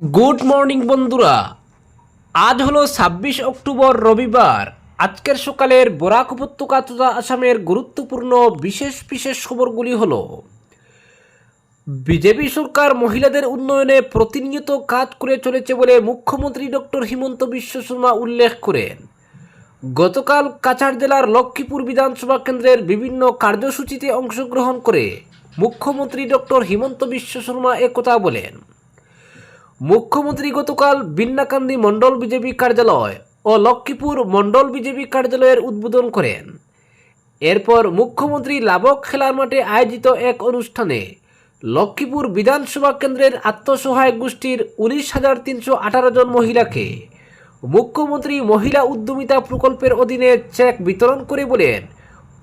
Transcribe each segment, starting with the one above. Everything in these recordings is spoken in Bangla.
গুড মর্নিং বন্ধুরা। আজ হলো ছাব্বিশ অক্টোবর রবিবার। আজকের সকালের বরাক উপত্যকা তথা আসামের গুরুত্বপূর্ণ বিশেষ বিশেষ খবরগুলি হল, বিজেপি সরকার মহিলাদের উন্নয়নে প্রতিনিয়ত কাজ করে চলেছে বলে মুখ্যমন্ত্রী ডক্টর হিমন্ত বিশ্ব শর্মা উল্লেখ করেন। গতকাল কাছাড় জেলার লক্ষ্মীপুর বিধানসভা কেন্দ্রের বিভিন্ন কার্যসূচিতে অংশগ্রহণ করে মুখ্যমন্ত্রী ডক্টর হিমন্ত বিশ্ব শর্মা একথা বলেন। মুখ্যমন্ত্রী গতকাল বিন্নাকান্দি মণ্ডল বিজেপি কার্যালয় ও লক্ষ্মীপুর মণ্ডল বিজেপি কার্যালয়ের উদ্বোধন করেন। এরপর মুখ্যমন্ত্রী লাবক খেলার মাঠে আয়োজিত এক অনুষ্ঠানে লক্ষ্মীপুর বিধানসভা কেন্দ্রের আত্মসহায়ক গোষ্ঠীর উনিশ হাজার তিনশো আঠারো জন মহিলাকে মুখ্যমন্ত্রী মহিলা উদ্যমিতা প্রকল্পের অধীনে চেক বিতরণ করে বলেন,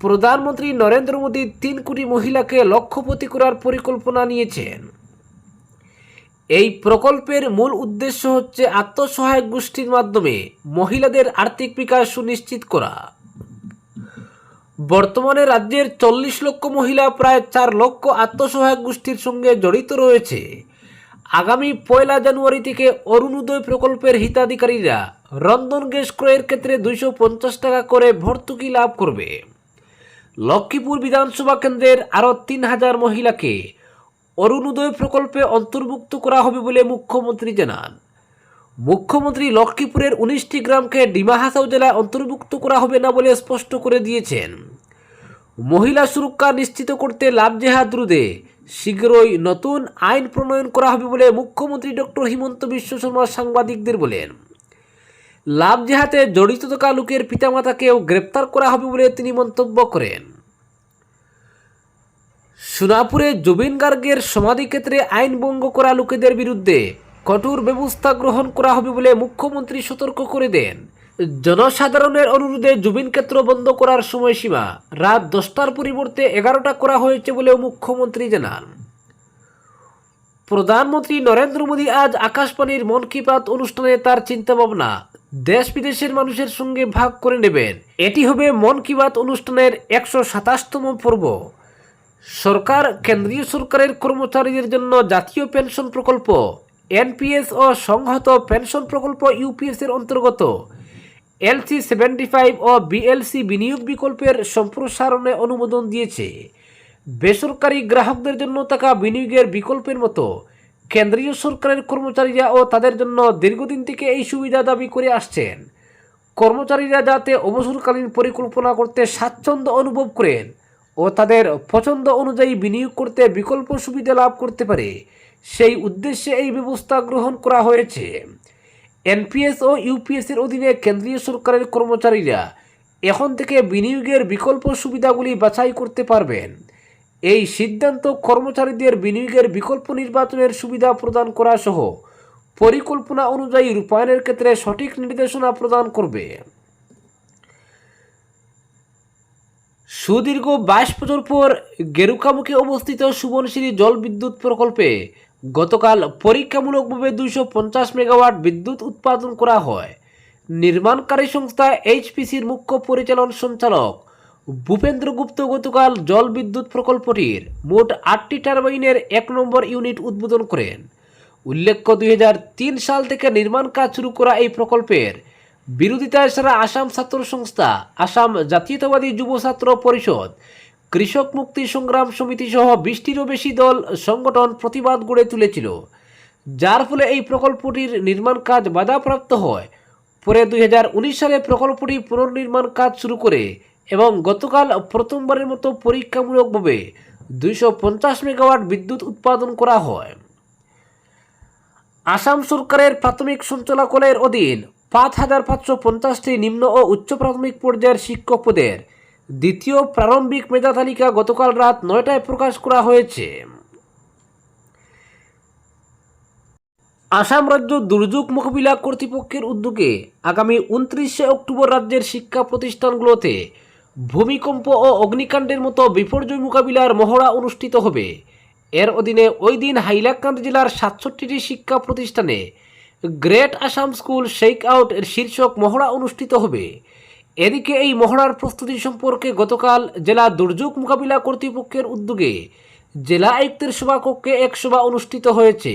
প্রধানমন্ত্রী নরেন্দ্র মোদী তিন কোটি মহিলাকে লক্ষ্যপতি করার পরিকল্পনা নিয়েছেন। এই প্রকল্পের মূল উদ্দেশ্য হচ্ছে আত্মসহায়ক গোষ্ঠীর মাধ্যমে মহিলাদের আর্থিক বিকাশ সুনিশ্চিত করা। বর্তমানে রাজ্যের চল্লিশ লক্ষ মহিলা প্রায় চার লক্ষ আত্মসহায়ক গোষ্ঠীর সঙ্গে জড়িত রয়েছে। আগামী পয়লা জানুয়ারি থেকে অরুণোদয় প্রকল্পের হিতাধিকারীরা রন্ধন গ্যাস ক্রয়ের ক্ষেত্রে দুইশো পঞ্চাশ টাকা করে ভর্তুকি লাভ করবে। লক্ষ্মীপুর বিধানসভা কেন্দ্রের আরও তিন হাজার মহিলাকে অরুণোদয় প্রকল্পে অন্তর্ভুক্ত করা হবে বলে মুখ্যমন্ত্রী জানান। মুখ্যমন্ত্রী লক্ষ্মীপুরের উনিশটি গ্রামকে ডিমা হাসাও জেলায় অন্তর্ভুক্ত করা হবে না বলে স্পষ্ট করে দিয়েছেন। মহিলা সুরক্ষা নিশ্চিত করতে লাভ জেহাদ রুদে শীঘ্রই নতুন আইন প্রণয়ন করা হবে বলে মুখ্যমন্ত্রী ডক্টর হিমন্ত বিশ্ব শর্মা সাংবাদিকদের বলেন। লাভ জেহাতে জড়িত থাকা লোকের পিতামাতাকেও গ্রেপ্তার করা হবে বলে তিনি মন্তব্য করেন। সোনাপুরে জুবিন গার্গের সমাধিক্ষেত্রে আইন ভঙ্গ করা লোকেদের বিরুদ্ধে কঠোর ব্যবস্থা গ্রহণ করা হবে বলে মুখ্যমন্ত্রী সতর্ক করে দেন। জনসাধারণের অনুরোধে জুবিন ক্ষেত্র বন্ধ করার সময়সীমা রাত দশটার পরিবর্তে এগারোটা করা হয়েছে বলেও মুখ্যমন্ত্রী জানান। প্রধানমন্ত্রী নরেন্দ্র মোদী আজ আকাশবাণীর মন কি বাত অনুষ্ঠানে তার চিন্তাভাবনা, দেশ বিদেশের মানুষের সঙ্গে ভাগ করে নেবেন। এটি হবে মন কি বাত অনুষ্ঠানের একশো সাতাশতম পর্ব। সরকার, কেন্দ্রীয় সরকারের কর্মচারীদের জন্য জাতীয় পেনশন প্রকল্প, এনপিএস ও সংহত পেনশন প্রকল্প ইউপিএস এর অন্তর্গত, এলসি সেভেন্টি ফাইভ ও বিএলসি বিনিয়োগ বিকল্পের সম্প্রসারণে অনুমোদন দিয়েছে। বেসরকারি গ্রাহকদের জন্য থাকা বিনিয়োগের বিকল্পের মতো কেন্দ্রীয় সরকারের কর্মচারীরা ও তাদের জন্য দীর্ঘদিন থেকে এই সুবিধা দাবি করে আসছেন। কর্মচারীরা যাতে অবসরকালীন পরিকল্পনা করতে স্বাচ্ছন্দ্য অনুভব করেন ও তাদের পছন্দ অনুযায়ী বিনিয়োগ করতে বিকল্প সুবিধা লাভ করতে পারে। সেই উদ্দেশ্যে এই ব্যবস্থা গ্রহণ করা হয়েছে। এনপিএস ও ইউপিএস এর অধীনে কেন্দ্রীয় সরকারের কর্মচারীরা এখন থেকে বিনিয়োগের বিকল্প সুবিধাগুলি বাছাই করতে পারবেন। এই সিদ্ধান্ত কর্মচারীদের বিনিয়োগের বিকল্প নির্বাচনের সুবিধা প্রদান করা সহ পরিকল্পনা অনুযায়ী রূপায়ণের ক্ষেত্রে সঠিক নির্দেশনা প্রদান করবে। সুদীর্ঘ বাইশ বছর পর গেরুকামুখে অবস্থিত সুবনশিরি জল বিদ্যুৎ প্রকল্পে গতকাল পরীক্ষামূলকভাবে দুইশো পঞ্চাশ মেগাওয়াট বিদ্যুৎ উৎপাদন করা হয়। নির্মাণকারী সংস্থা এইচপিসির মুখ্য পরিচালন সঞ্চালক ভূপেন্দ্র গুপ্ত গতকাল জল বিদ্যুৎ প্রকল্পটির মোট আটটি টারবাইনের এক নম্বর ইউনিট উদ্বোধন করেন। উল্লেখ্য দু হাজার তিন সাল থেকে নির্মাণ কাজ শুরু করা এই প্রকল্পের বিরোধিতায় সারা আসাম ছাত্র সংস্থা, আসাম জাতীয়তাবাদী যুব ছাত্র পরিষদ। কৃষক মুক্তি সংগ্রাম সমিতি সহ বিশটিরও বেশি দল সংগঠন প্রতিবাদ গড়ে তুলেছিল। যার ফলে এই প্রকল্পটির নির্মাণ কাজ বাধাপ্রাপ্ত হয়। পরে দুই হাজার উনিশ সালে প্রকল্পটি পুনর্নির্মাণ কাজ শুরু করে এবং গতকাল প্রথমবারের মতো পরীক্ষামূলকভাবে দুইশো পঞ্চাশ মেগাওয়াট বিদ্যুৎ উৎপাদন করা হয়। আসাম সরকারের প্রাথমিক সঞ্চালকালয়ের অধীন পাঁচ হাজার পাঁচশো পঞ্চাশটি নিম্ন ও উচ্চ প্রাথমিক পর্যায়ের শিক্ষক পদের দ্বিতীয় প্রারম্ভিক মেধা তালিকা গতকাল রাত নয়টায় প্রকাশ করা হয়েছে। আসাম রাজ্য দুর্যোগ মোকাবিলা কর্তৃপক্ষের উদ্যোগে আগামী উনত্রিশে অক্টোবর রাজ্যের শিক্ষা প্রতিষ্ঠানগুলোতে ভূমিকম্প ও অগ্নিকাণ্ডের মতো বিপর্যয় মোকাবিলার মহড়া অনুষ্ঠিত হবে। এর অধীনে ওই দিন হাইলাকান্দি জেলার সাতষট্টিটি শিক্ষা প্রতিষ্ঠানে great Assam school shake out এর শীর্ষক মহড়া অনুষ্ঠিত হবে। এদিকে এই মহড়ার প্রস্তুতি সম্পর্কে গতকাল জেলা দুর্যোগ মোকাবিলা কর্তৃপক্ষের উদ্যোগে জেলা আয়ুক্তের সভাকক্ষে এক সভা অনুষ্ঠিত হয়েছে।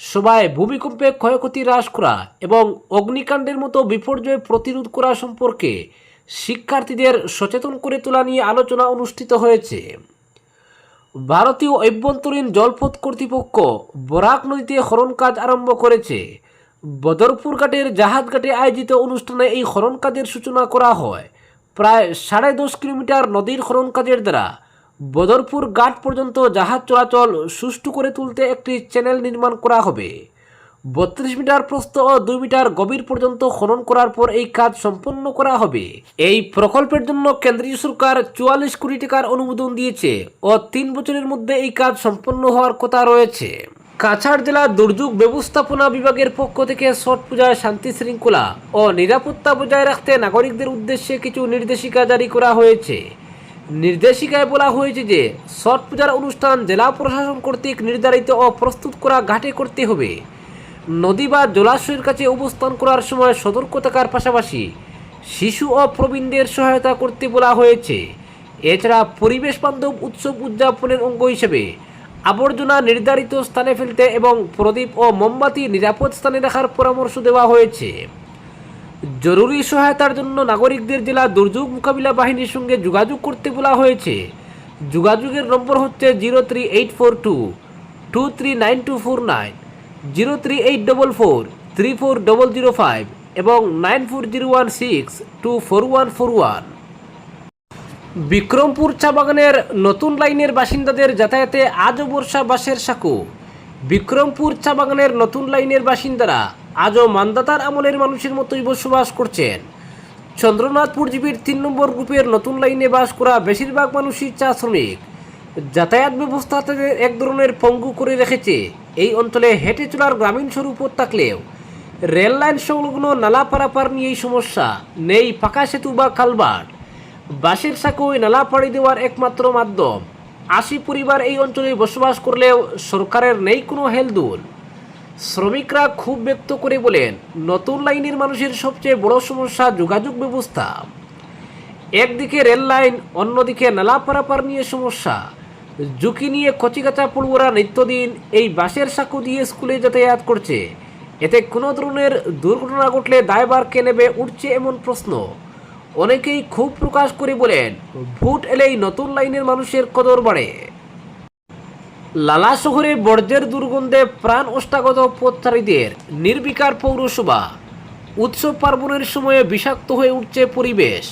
সবাই ভূমিকম্পে ক্ষয়ক্ষতি হ্রাস করা এবং অগ্নিকাণ্ডের মতো বিপর্যয় প্রতিরোধ করা সম্পর্কে শিক্ষার্থীদের সচেতন করে তোলা নিয়ে আলোচনা অনুষ্ঠিত হয়েছে। ভারতীয় অভ্যন্তরীণ জলপথ কর্তৃপক্ষ বরাক নদীতে খনন কাজ আরম্ভ করেছে। বদরপুর ঘাটের জাহাজ ঘাটে আয়োজিত অনুষ্ঠানে এই খনন কাজের সূচনা করা হয়। প্রায় সাড়ে দশ কিলোমিটার নদীর খনন কাজের দ্বারা বদরপুর ঘাট পর্যন্ত জাহাজ চলাচল সুষ্ঠু করে তুলতে একটি চ্যানেল নির্মাণ করা হবে। বত্রিশ মিটার প্রস্থ ও দুই মিটার গভীর পর্যন্ত খনন করার পর এই কাজ সম্পন্ন করা হবে। এই প্রকল্পের জন্য কেন্দ্রীয় সরকার চুয়াল্লিশ কোটি টাকার অনুমোদন দিয়েছে ও তিন বছরের মধ্যে এই কাজ সম্পন্ন হওয়ার কথা রয়েছে। কাছাড় জেলা দুর্যোগ ব্যবস্থাপনা বিভাগের পক্ষ থেকে ছট পূজায় শান্তি শৃঙ্খলা ও নিরাপত্তা বজায় রাখতে নাগরিকদের উদ্দেশ্যে কিছু নির্দেশিকা জারি করা হয়েছে। নির্দেশিকায় বলা হয়েছে যে ছট পূজার অনুষ্ঠান জেলা প্রশাসন কর্তৃক নির্ধারিত ও প্রস্তুত করা ঘাটে করতে হবে। নদী বা জলাশয়ের কাছে অবস্থান করার সময় সতর্ক থাকার পাশাপাশি শিশু ও প্রবীণদের সহায়তা করতে বলা হয়েছে। এছাড়া পরিবেশ বান্ধব উৎসব উদযাপনের অঙ্গ হিসেবে আবর্জনা নির্ধারিত স্থানে ফেলতে এবং প্রদীপ ও মোমবাতি নিরাপদ স্থানে রাখার পরামর্শ দেওয়া হয়েছে। জরুরি সহায়তার জন্য নাগরিকদের জেলা দুর্যোগ মোকাবিলা বাহিনীর সঙ্গে যোগাযোগ করতে বলা হয়েছে। যোগাযোগের নম্বর হচ্ছে zero three eight four two two three nine two four nine, zero three eight double four, three four double zero five এবং nine four zero one six, two four one four one. Bikrampur চা বাগানের নতুন লাইনের বাসিন্দাদের যাতায়াতে আজও বর্ষা বাসের সাঁকো। বিক্রমপুর চা বাগানের নতুন লাইনের বাসিন্দারা আজও মান্দাতার আমলের মানুষের মতোই বসবাস করছেন। চন্দ্রনাথপুর জীবীর তিন নম্বর গ্রুপের নতুন লাইনে বাস করা বেশিরভাগ মানুষই চা শ্রমিক। যাতায়াত ব্যবস্থা তাদের এক ধরনের পঙ্গু করে রেখেছে। এই অঞ্চলে হেঁটে চলার গ্রামীণ স্বরূপ থাকলেও রেল লাইন সংলগ্ন নালা পারাপার নিয়েই সমস্যা। নেই পাকা সেতু বা কালভার্ট বাসের সাঁকোয় নালা পাড়ি দেওয়ার একমাত্র মাধ্যম। আশি পরিবার এই অঞ্চলে বসবাস করলেও সরকারের নেই কোনো হেলদুল। শ্রমিকরা খুব ব্যক্ত করে বলেন, নতুন লাইনের মানুষের সবচেয়ে বড় সমস্যা যোগাযোগ ব্যবস্থা। একদিকে রেল লাইন, অন্যদিকে নালা পারাপার নিয়ে সমস্যা। ঝুঁকি নিয়ে কচিকাচা পড়ুয়ারা নিত্যদিন এই বাসের সাঁকো দিয়ে স্কুলে যাতায়াত করছে। এতে কোনো ধরনের দুর্ঘটনা ঘটলে দায়বার কে নেবে উঠছে এমন প্রশ্ন। অনেকেই খুব প্রকাশ করে বলেন, ভোট এলেই নতুন লাইনের মানুষের কদর বাড়ে। লালা শহরে বর্জ্যের দুর্গন্ধে প্রাণ অষ্টাগত পথচারীদের নির্বিকার পৌরসভা। উৎসব পার্বণের সময়ে বিষাক্ত হয়ে উঠছে পরিবেশ।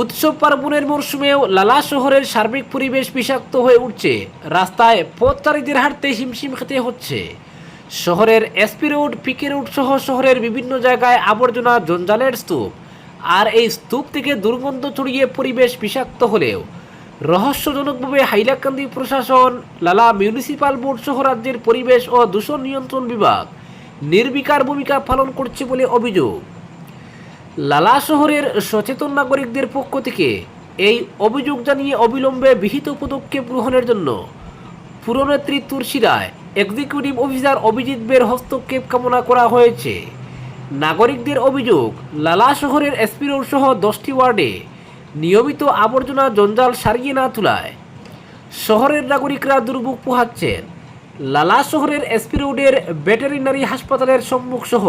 উৎসব পার্বণের মরশুমেও লালা শহরের সার্বিক পরিবেশ বিষাক্ত হয়ে উঠছে। রাস্তায় পথচারীদের হাঁটতে হিমশিম খেতে হচ্ছে। শহরের এসপি রোড, পিকে রোড সহ শহরের বিভিন্ন জায়গায় আবর্জনা জঞ্জালের স্তূপ। আর এই স্তূপ থেকে দুর্গন্ধ ছড়িয়ে পরিবেশ বিষাক্ত হলেও রহস্যজনকভাবে হাইলাকান্দি প্রশাসন, লালা মিউনিসিপাল বোর্ড সহ রাজ্যের পরিবেশ ও দূষণ নিয়ন্ত্রণ বিভাগ নির্বিকার ভূমিকা পালন করছে বলে অভিযোগ। লালা শহরের সচেতন নাগরিকদের পক্ষ থেকে এই অভিযোগ জানিয়ে অবিলম্বে বিহিত পদক্ষেপ গ্রহণের জন্য পুরনেত্রী তুলসী রায়, এক্সিকিউটিভ অফিসার অভিজিৎ বের হস্তক্ষেপ কামনা করা হয়েছে। নাগরিকদের অভিযোগ, লালা শহরের এসপি রোড সহ দশটি ওয়ার্ডে নিয়মিত আবর্জনা জঞ্জাল সারিয়ে না তোলায়। শহরের নাগরিকরা দুর্ভোগ পোহাচ্ছেন। লালা শহরের এসপি রোডের ভেটেরিনারি হাসপাতালের সম্মুখ সহ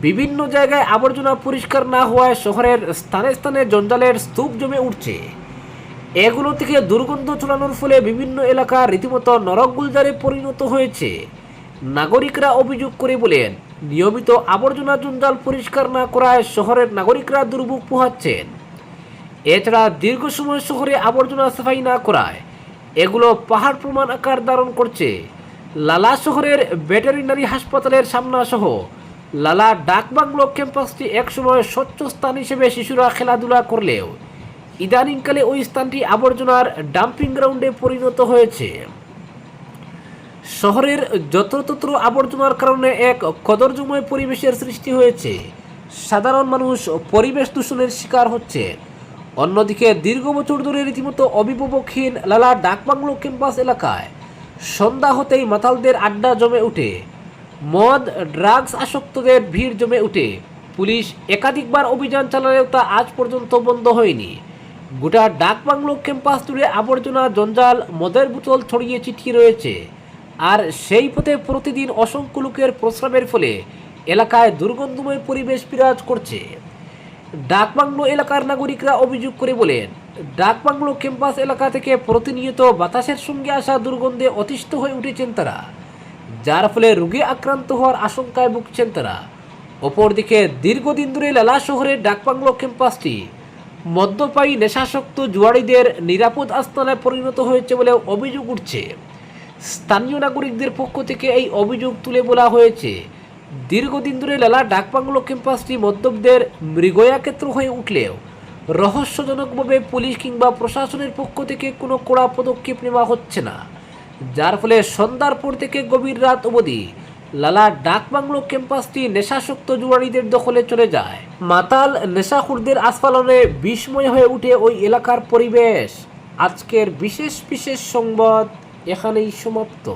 বিভিন্ন জায়গায় আবর্জনা পরিষ্কার না হওয়ায় শহরের স্থানে স্থানে জঞ্জালের স্তূপ জমে উঠছে। এগুলো থেকে দুর্গন্ধ ছড়ানোর ফলে বিভিন্ন এলাকা রীতিমতো নরকগুলজারে পরিণত হয়েছে। নাগরিকরা অভিযোগ করে বলেন নিয়মিত আবর্জনা জঞ্জাল পরিষ্কার না করায় শহরের নাগরিকরা দুর্ভোগ পোহাচ্ছেন। এছাড়া দীর্ঘ সময় শহরে আবর্জনা সাফাই না করায় এগুলো পাহাড় প্রমাণ আকার ধারণ করছে। লালা শহরের ভেটেরিনারি হাসপাতালের সামনা সহ লালা ডাকবাংলো ক্যাম্পাসটি একসময় স্বচ্ছ স্থান হিসেবে শিশুরা খেলাধুলা করলেও ইদানিংকালে ওই স্থানটি আবর্জনার ডাম্পিং গ্রাউন্ডে পরিণত হয়েছে। শহরের যত্রতত্র আবর্জনার কারণে এক কদর্যময় পরিবেশের সৃষ্টি হয়েছে। সাধারণ মানুষ পরিবেশ দূষণের শিকার হচ্ছে। অন্যদিকে দীর্ঘ বছর ধরে রীতিমতো অভিভাবকহীন লালা ডাকবাংলো ক্যাম্পাস এলাকায় সন্ধ্যা হতেই মাতালদের আড্ডা জমে ওঠে মদ, ড্রাগস আসক্তদের ভিড় জমে ওঠে পুলিশ একাধিকবার অভিযান চালালেও তা আজ পর্যন্ত বন্ধ হয়নি। গোটা ডাকবাংলো ক্যাম্পাস জুড়ে আবর্জনা, জঞ্জাল, মদের বোতল ছড়িয়ে ছিটিয়ে রয়েছে। আর সেই পথে প্রতিদিন অসংখ্য লোকের প্রস্রাবের ফলে এলাকায় দুর্গন্ধময় পরিবেশ বিরাজ করছে। ডাকবাংলো এলাকার নাগরিকরা অভিযোগ করে বলেন, ডাকবাংলো ক্যাম্পাস এলাকা থেকে প্রতিনিয়ত বাতাসের সঙ্গে আসা দুর্গন্ধে অতিষ্ঠ হয়ে উঠেছেন তারা, যার ফলে রোগে আক্রান্ত হওয়ার আশঙ্কায় ভুগছেন তারা। অপরদিকে, দীর্ঘদিন ধরে লালা শহরের ডাকবাংলো ক্যাম্পাসটি মদ্যপায়ী নেশাসক্ত জুয়াড়িদের নিরাপদ আস্তানায় পরিণত হয়েছে বলে অভিযোগ উঠছে। স্থানীয় নাগরিকদের পক্ষ থেকে এই অভিযোগ তুলে বলা হয়েছে। দীর্ঘদিন ধরে লালা ডাকবাংলো ক্যাম্পাসটি মদ্যপদের মৃগয়া ক্ষেত্র হয়ে উঠলেও রহস্যজনকভাবে পুলিশ কিংবা প্রশাসনের পক্ষ থেকে কোনো কড়া পদক্ষেপ নেওয়া হচ্ছে না। যার ফলে সন্ধ্যার পর থেকে গভীর রাত অবধি লালা ডাকবাংলো ক্যাম্পাসটি নেশাসক্ত জুয়ারিদের দখলে চলে যায়। মাতাল নেশাখুরদের আস্ফালনে বিস্ময় হয়ে উঠে ওই এলাকার পরিবেশ। আজকের বিশেষ বিশেষ সংবাদ এখানেই সমাপ্ত।